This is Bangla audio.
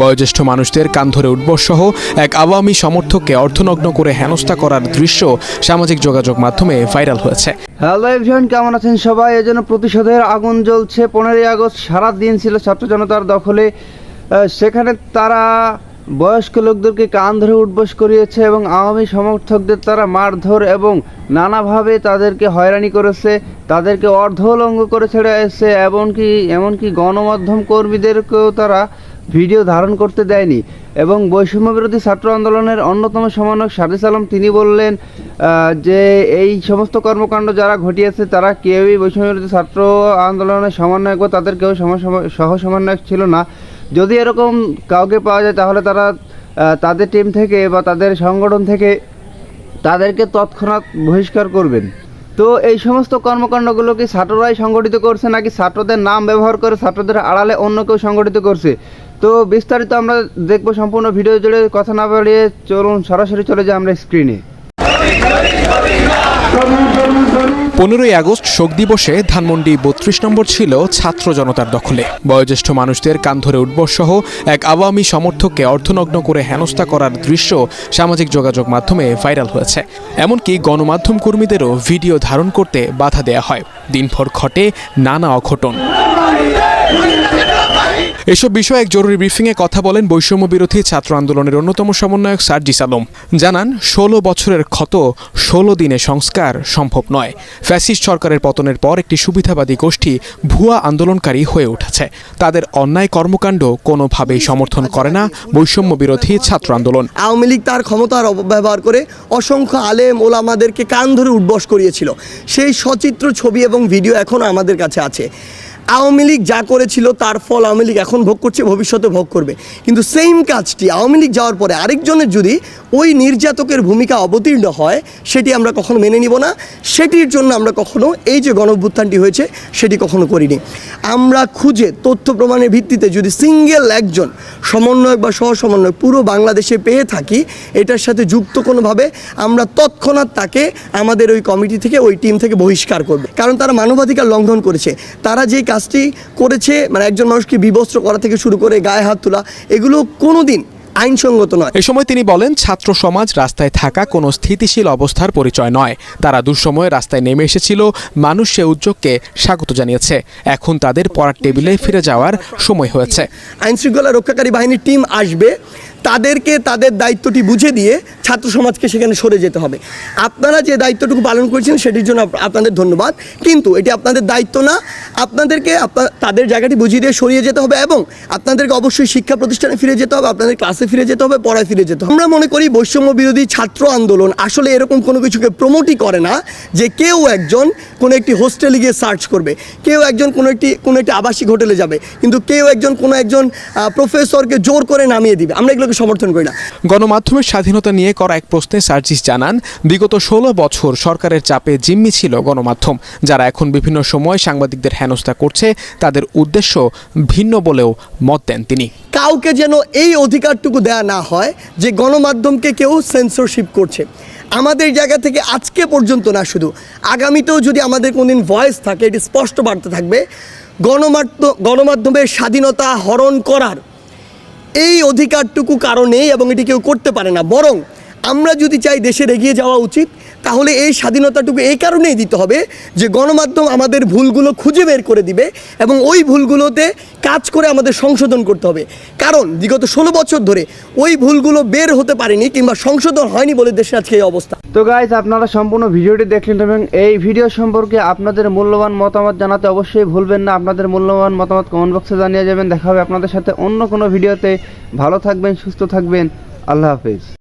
বয়োজ্যেষ্ঠ মানুষদের কান ধরে উঠবস সহ এক আওয়ামী সমর্থককে অর্থনগ্ন করে হেনস্থা করার দৃশ্য সামাজিক যোগাযোগ মাধ্যমে ভাইরাল হয়েছে। হ্যালো এভরিওয়ান কেমন আছেন সবাই? এই জন্য প্রতিশোধের আগুন জ্বলছে। পনেরোই আগস্ট সারা দিন ছিল ছাত্র জনতার দখলে। সেখানে তারা বয়স্ক লোকদেরকে কান ধরে উঠবস করিয়েছে এবং আওয়ামী সমর্থকদের তারা মারধর এবং নানাভাবে তাদেরকে হয়রানি করেছে। তাদেরকে অর্ধলঙ্গ করে ছেড়ে এসেছে। এমনকি এমনকি গণমাধ্যম কর্মীদেরকেও তারা ভিডিও ধারণ করতে দেয়নি এবং বৈষম্য বিরোধী ছাত্র আন্দোলনের অন্যতম সমন্বয়ক সাদিস আলম, তিনি বললেন যে এই সমস্ত কর্মকাণ্ড যারা ঘটিয়েছে, তারা কেউই বৈষম্য বিরোধী ছাত্র আন্দোলনের সমন্বয়ক বা তাদের কেউ সহ সমন্বয়ক ছিল না। যদি এরকম কাউকে পাওয়া যায়, তাহলে তারা তাদের টিম থেকে বা তাদের সংগঠন থেকে তাদেরকে তৎক্ষণাৎ বহিষ্কার করবেন। তো এই সমস্ত কর্মকাণ্ডগুলো কি ছাত্ররাই সংগঠিত করছে নাকি ছাত্রদের নাম ব্যবহার করে ছাত্রদের আড়ালে অন্য কেউ সংগঠিত করছে? তো বিস্তারিত আমরা দেখব সম্পূর্ণ ভিডিও জুড়ে। কথা না বাড়িয়ে চলুন, সরাসরি চলে যাই আমরা স্ক্রিনে পনেরোই আগস্ট শোক দিবসে ধানমন্ডি বত্রিশ নম্বর ছিল ছাত্র জনতার দখলে। বয়োজ্যেষ্ঠ মানুষদের কান ধরে উঠবস সহ এক আওয়ামী সমর্থককে অর্ধনগ্ন করে হেনস্থা করার দৃশ্য সামাজিক যোগাযোগ মাধ্যমে ভাইরাল হয়েছে। এমনকি গণমাধ্যম কর্মীদেরও ভিডিও ধারণ করতে বাধা দেয়া হয়। দিনভর ঘটে নানা অঘটন। এসব বিষয়ে এক জরুরি ব্রিফিংয়ে কথা বলেন বৈষম্য বিরোধী ছাত্র আন্দোলনের অন্যতম সমন্বয়ক সার্জিস আলম। জানান, ষোলো বছরের ক্ষত, ষোলো দিনে সংস্কার সম্ভব নয়। ফ্যাসিস্ট সরকারের পতনের পর একটি সুবিধাবাদী গোষ্ঠী ভুয়া আন্দোলনকারী হয়ে উঠেছে। তাদের অন্যায় কর্মকাণ্ড কোনোভাবেই সমর্থন করে না বৈষম্য বিরোধী ছাত্র আন্দোলন। আওয়ামী লীগ তার ক্ষমতার অপব্যবহার করে অসংখ্য আলেম ওলামাদেরকে কান ধরে উঠবস করিয়েছিল। সেই সচিত্র, ছবি এবং ভিডিও এখনও আমাদের কাছে আছে। আওয়ামী লীগ যা করেছিল তার ফল আওয়ামী লীগ এখন ভোগ করছে, ভবিষ্যতে ভোগ করবে। কিন্তু সেম কাজটি আওয়ামী লীগ যাওয়ার পরে আরেকজনের যদি ওই নির্যাতকের ভূমিকা অবতীর্ণ হয়, সেটি আমরা কখনো মেনে নিব না। সেটির জন্য আমরা কখনো এই যে গণভ্যুত্থানটি হয়েছে, সেটি কখনো করিনি। আমরা খুঁজে তথ্য প্রমাণের ভিত্তিতে যদি সিঙ্গেল একজন সমন্বয়ক বা সহ সমন্বয়ক পুরো বাংলাদেশে পেয়ে থাকি, এটার সাথে যুক্ত কোনোভাবে, আমরা তৎক্ষণাৎ তাকে আমাদের ওই কমিটি থেকে, ওই টিম থেকে বহিষ্কার করবে। কারণ তারা মানবাধিকার লঙ্ঘন করেছে। তারা যেই কাজটি করেছে মানে একজন মানুষকে বিবস্ত্র করা থেকে শুরু করে গায়ে হাত তোলা এগুলো কোনোদিন আইনসঙ্গত নয়। এ সময় তিনি বলেন ছাত্র সমাজ রাস্তায় থাকা কোনো স্থিতিশীল অবস্থার পরিচয় নয়। তারা দুঃসময়ে রাস্তায় নেমে এসেছিল মানুষ সে উদ্যোগকে স্বাগত জানিয়েছে। এখন তাদের পড়ার টেবিলে ফিরে যাওয়ার সময় হয়েছে। আইন শৃঙ্খলা রক্ষাকারী বাহিনীর টিম আসবে। তাদেরকে তাদের দায়িত্বটি বুঝে দিয়ে ছাত্র সমাজকে সেখানে সরে যেতে হবে। আপনারা যে দায়িত্বটুকু পালন করেছেন সেটির জন্য আপনাদের ধন্যবাদ। কিন্তু এটি আপনাদের দায়িত্ব না। আপনাদেরকে আপনা- তাদের জায়গাটি বুঝিয়ে দিয়ে সরিয়ে যেতে হবে এবং আপনাদেরকে অবশ্যই শিক্ষা প্রতিষ্ঠানে ফিরে যেতে হবে, আপনাদের ক্লাসে ফিরে যেতে হবে, পড়ায় ফিরে যেতে হবে। আমরা মনে করি বৈষম্য বিরোধী ছাত্র আন্দোলন আসলে এরকম কোনো কিছুকে প্রমোটই করে না যে কেউ একজন কোনো একটি হোস্টেলে গিয়ে সার্চ করবে, কেউ একজন কোনো একটি কোনো একটি আবাসিক হোটেলে যাবে, কিন্তু কেউ একজন কোনো একজন প্রফেসরকে জোর করে নামিয়ে দিবে। আমরা এগুলোকে সমর্থন করি না। গণমাধ্যমের স্বাধীনতা নিয়ে করা এক প্রশ্নে সার্জিস জানান বিগত ষোলো বছর সরকারের চাপে জিম্মি ছিল গণমাধ্যম। যারা এখন বিভিন্ন সময় সাংবাদিকদের হেনস্থা করছে তাদের উদ্দেশ্য ভিন্ন বলেও মত দেন তিনি। কাউকে যেন এই অধিকারটুকু দেয়া না হয় যে গণমাধ্যমকে কেউ সেন্সরশিপ করছে। আমাদের জায়গা থেকে আজকে পর্যন্ত না শুধু। আগামীতেও যদি আমাদের কোনদিন ভয়েস থাকে এটি স্পষ্ট বার্তা থাকবে। গণমাধ্যম গণমাধ্যমের স্বাধীনতা হরণ করার এই অধিকারটুকু কারণেই এবং এটি কেউ করতে পারে না। বরং আমরা যদি চাই দেশের এগিয়ে যাওয়া উচিত, তাহলে এই স্বাধীনতাটুকু এই কারণেই দিতে হবে যে গণমাধ্যম আমাদের ভুলগুলো খুঁজে বের করে দিবে এবং ওই ভুলগুলোতে কাজ করে আমাদের সংশোধন করতে হবে। কারণ বিগত ষোলো বছর ধরে ওই ভুলগুলো বের হতে পারেনি কিংবা সংশোধন হয়নি বলে দেশের আজকে এই অবস্থা। তো গাইজ আপনারা সম্পূর্ণ ভিডিওটি দেখলেন এবং এই ভিডিও সম্পর্কে আপনাদের মূল্যবান মতামত জানাতে অবশ্যই ভুলবেন না। আপনাদের মূল্যবান মতামত কমেন্ট বক্সে জানিয়ে যাবেন। দেখা হবে আপনাদের সাথে অন্য কোনো ভিডিওতে। ভালো থাকবেন, সুস্থ থাকবেন। আল্লাহ হাফেজ।